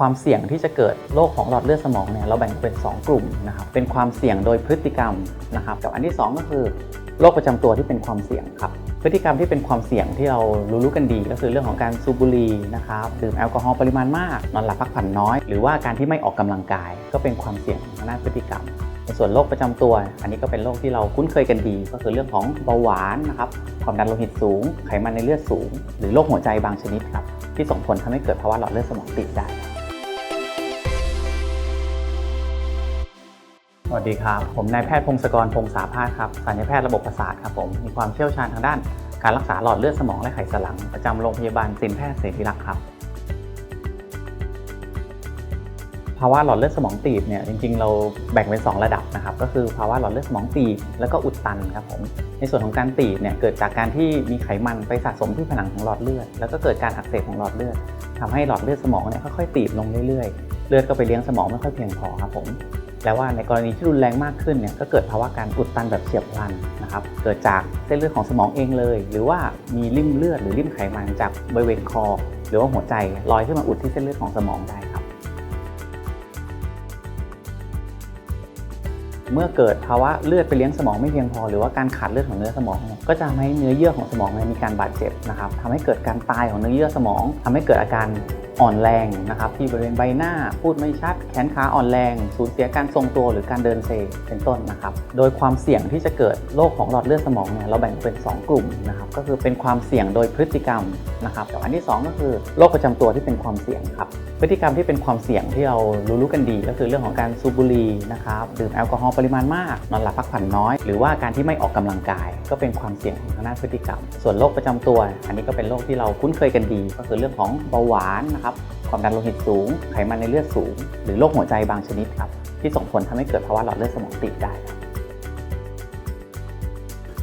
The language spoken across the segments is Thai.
ความเสี่ยงที่จะเกิดโรคของหลอดเลือดสมองเนี่ยเราแบ่งเป็น 2 กลุ่มนะครับเป็นความเสี่ยงโดยพฤติกรรมนะครับกับอันที่ 2 ก็คือโรคประจำตัวที่เป็นความเสี่ยงครับพฤติกรรมที่เป็นความเสี่ยงที่เรารู้ๆกันดี ก็คือเรื่องของการสูบบุหรี่นะครับดื่มแอลกอฮอล์ปริมาณมากนอนหลับพักผ่อนน้อย หรือว่าการที่ไม่ออกกำลังกาย ก็เป็นความเสี่ยงทางด้านพฤติกรรมในส่วนโรคประจำตัว อันนี้ก็เป็นโรคที่เราคุ้นเคยกันดี ก็คือเรื่องของเบาหวานนะครับความดันโลหิตสูง ไขมันในเลือดสูง หรือโรคหัวใจบางชนิดครับที่ส่งผลทำให้เกิดภาวะหลอดเลือดสมองตีบได้ วัสดีครับ ผมนายแพทย์พงศกรพงษาพาสครับศัลยแพทย์ระบบประสาทครับผม มีความเชี่ยวชาญทางด้าน การรักษาหลอดเลือดสมองและไขสันหลัง ประจำโรงพยาบาลสินแพทย์เสรีรักษ์ครับ ภาวะหลอดเลือดสมองตีบเนี่ยจริงๆ เราแบ่งเป็น 2 ระดับนะครับ ก็คือภาวะหลอดเลือดสมองตีบแล้วก็อุดตันครับผม ในส่วนของการตีบเนี่ยเกิดจากการที่มีไขมันไปสะสมที่ผนังของหลอดเลือด แล้วก็เกิดการอักเสบของหลอดเลือดทำให้หลอดเลือดสมองเนี่ยค่อยๆตีบลงเรื่อยๆ เลือดก็ไปเลี้ยงสมองไม่ค่อยเพียงพอครับผม แปลว่าในกรณีที่รุนแรงมากขึ้นเนี่ยก็เกิดภาวะการอุดตันแบบเฉียบพลันนะครับ เกิดจากเส้นเลือดของสมองเองเลย หรือว่ามีริ่มเลือดหรือริ่มไขมันจากบริเวณคอ หรือว่าหัวใจลอยขึ้นมาอุดที่เส้นเลือดของสมองได้ครับ เมื่อเกิดภาวะเลือดไปเลี้ยงสมองไม่เพียงพอ หรือว่าการขาดเลือดของเนื้อสมอง ก็จะทำให้เนื้อเยื่อของสมองมีการบาดเจ็บนะครับทำให้เกิดการตายของเนื้อเยื่อสมองทำให้เกิดอาการ อ่อนแรงนะครับที่บริเวณใบหน้าพูดไม่ชัด แขนขาอ่อนแรงสูญเสียการทรงตัวหรือการเดินเซเป็นต้นนะครับ โดยความเสี่ยงที่จะเกิดโรคของหลอดเลือดสมองเนี่ยเราแบ่งเป็น 2 กลุ่มนะครับก็คือเป็นความเสี่ยงโดยพฤติกรรมนะครับอันที่ 2 ก็คือโรคประจำตัวที่เป็นความเสี่ยงครับพฤติกรรมที่เป็นความเสี่ยงที่เรารู้ๆกันดี ก็คือเรื่องของการสูบบุหรี่นะครับดื่มแอลกอฮอล์ปริมาณมากนอนหลับพักผ่อนน้อย หรือว่าการที่ไม่ออกกำลังกาย ก็เป็นความเสี่ยงของทางด้านพฤติกรรม ส่วนโรคประจำตัว อันนี้ก็เป็นโรคที่เราคุ้นเคยกันดี ก็คือเรื่องของเบาหวานนะครับความดันโลหิตสูง ไขมันในเลือดสูง หรือโรคหัวใจบางชนิดครับที่ส่งผลทำให้เกิดภาวะหลอดเลือดสมองตีบได้ครับ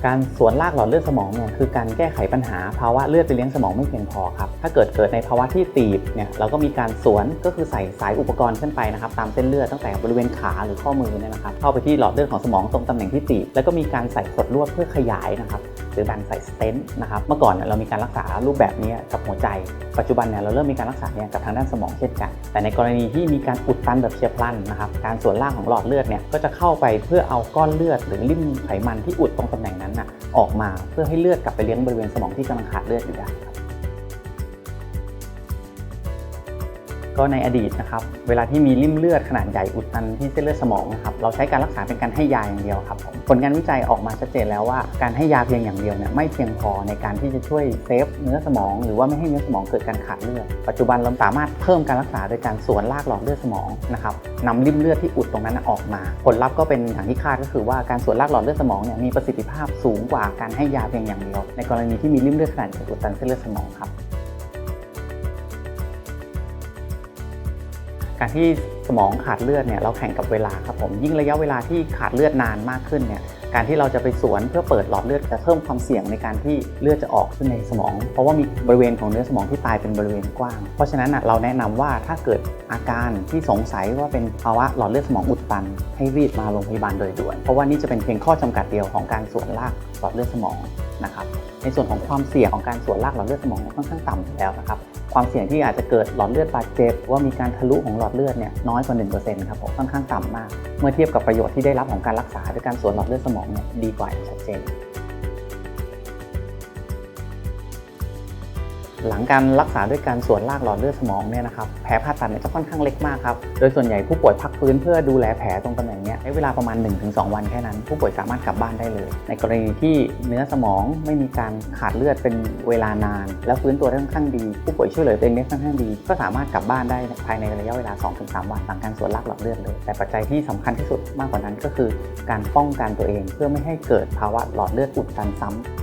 การสวนรากหลอดเลือดสมองเนี่ยคือการแก้ไขปัญหาภาวะเลือดไปเลี้ยงสมองไม่เพียงพอครับ ถ้าเกิดเกิดในภาวะที่ตีบเนี่ยเราก็มีการสวนก็คือใส่สายอุปกรณ์ขึ้นไปนะครับตามเส้นเลือดตั้งแต่บริเวณขาหรือข้อมือเนี่ยนะครับเข้าไปที่หลอดเลือดของสมองตรงตำแหน่งที่ตีบแล้วก็มีการใส่ขดลวดเพื่อขยายนะครับหรือการใส่สเตนต์นะครับเมื่อก่อนเนี่ยเรามีการรักษารูปแบบนี้กับหัวใจ ปัจจุบันเนี่ยเราเริ่มมีการรักษาเนี่ยกับทางด้านสมองเช่นกัน แต่ในกรณีที่มีการอุดตันแบบเฉียบพลันนะครับการส่วนล่างของหลอดเลือดเนี่ยก็จะเข้าไปเพื่อเอาก้อนเลือดหรือริ่มไขมันที่อุดตรงตำแหน่งนั้นนะออกมาเพื่อให้เลือดกลับไปเลี้ยงบริเวณสมองที่กำลังขาดเลือดอยู่ได้ ก็ในอดีตนะครับเวลาที่มีริ่มเลือดขนาดใหญ่อุดตันที่เส้นเลือดสมองนะครับเราใช้การรักษาเป็นการให้ยาอย่างเดียวครับผลงานวิจัยออกมาชัดเจนแล้วว่าการให้ยาเพียงอย่างเดียวเนี่ยไม่เพียงพอในการที่จะช่วยเซฟเนื้อสมอง หรือว่าไม่ให้เนื้อสมองเกิดการขาดเลือดปัจจุบันเราสามารถเพิ่มการรักษาโดยการสวนรากหลอดเลือดสมองนะครับนำริ่มเลือดที่อุดตรงนั้นออกมา ผลลัพธ์ก็เป็นอย่างที่คาดก็คือว่าการสวนรากหลอดเลือดสมองเนี่ยมีประสิทธิภาพสูงกว่าการให้ยาเพียงอย่างเดียว ในกรณีที่มีริ่มเลือดขนาดใหญ่อุดตันเส้นเลือดสมองครับ การที่สมองขาดเลือดเนี่ยเราแข่งกับเวลาครับผมยิ่งระยะเวลาที่ขาดเลือดนานมากขึ้นเนี่ยการที่เราจะไปสวนเพื่อเปิดหลอดเลือดจะเพิ่มความเสี่ยงในการที่เลือดจะออกขึ้นในสมอง เพราะว่ามีบริเวณของเนื้อสมองที่ตายเป็นบริเวณกว้าง เพราะฉะนั้นเราแนะนำว่าถ้าเกิดอาการที่สงสัยว่าเป็นภาวะหลอดเลือดสมองอุดตัน ให้รีบมาโรงพยาบาลโดยด่วน เพราะว่านี่จะเป็นเพียงข้อจำกัดเดียวของการสวนรากหลอดเลือดสมองนะครับ ในส่วนของความเสี่ยงของการสวนรากหลอดเลือดสมองเนี่ยค่อนข้างต่ำอยู่แล้วนะครับความเสี่ยงที่อาจจะเกิดหลอดเลือดบาดเจ็บว่ามีการทะลุของหลอดเลือดเนี่ยน้อยกว่า1%ครับผมค่อนข้างต่ำมาก เมื่อเทียบกับประโยชน์ที่ได้รับของการรักษาด้วยการสวนหลอดเลือดสมองเนี่ยดีกว่าอย่างชัดเจน หลังการรักษาด้วยการสวนรากหลอดเลือดสมองเนี่ยนะครับแผลผ่าตัดเนี่ยจะค่อนข้างเล็กมากครับ โดยส่วนใหญ่ผู้ป่วยพักฟื้นเพื่อดูแลแผลตรงตำแหน่งเนี้ยใช้เวลาประมาณ 1-2 วันแค่นั้น ผู้ป่วยสามารถกลับบ้านได้เลย ในกรณีที่เนื้อสมองไม่มีการขาดเลือดเป็นเวลานาน แล้วฟื้นตัวได้ค่อนข้างดี ผู้ป่วยช่วยเหลือตัวเองได้ค่อนข้างดี ก็สามารถกลับบ้านได้ภายในระยะเวลา 2-3 วันหลังการสวนรากหลอดเลือดเลย แต่ปัจจัยที่สำคัญที่สุดมากกว่านั้นก็คือ การป้องกันตัวเองเพื่อไม่ให้เกิดภาวะหลอดเลือดอุดตันซ้ำ